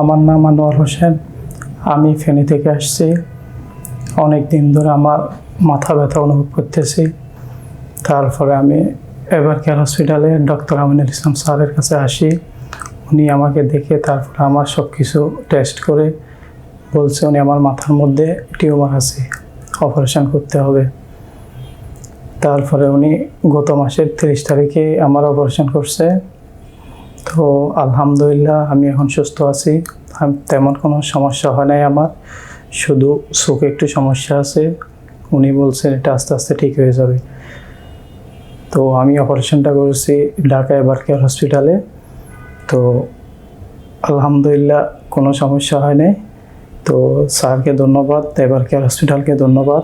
আমার নাম আনোয়ার হোসেন। আমি ফেনী থেকে আসছি। অনেক দিন ধরে আমার মাথা ব্যথা অনুভব করতেছি। তারপরে আমি এবার কেয়ার হসপিটালে ডক্টর আমিনুল ইসলাম স্যারের কাছে আসি। উনি আমাকে দেখে তারপরে আমার সব কিছু টেস্ট করে বলছে, উনি আমার মাথার মধ্যে টিউমার আছে, অপারেশন করতে হবে। তারপরে উনি গত মাসের তিরিশ তারিখে আমার অপারেশন করছে। তো আলহামদুলিল্লাহ আমি এখন সুস্থ আছি। তেমন কোনো সমস্যা হয় নাই আমার। শুধু চোখে একটু সমস্যা আছে। উনি বলছেন এটা আস্তে আস্তে ঠিক হয়ে যাবে। তো আমি অপারেশনটা করেছি ঢাকা এবার কেয়ার হসপিটালে। তো আলহামদুলিল্লাহ কোনো সমস্যা হয় নাই। তো স্যারকে ধন্যবাদ, এবার কেয়ার হসপিটালকে ধন্যবাদ।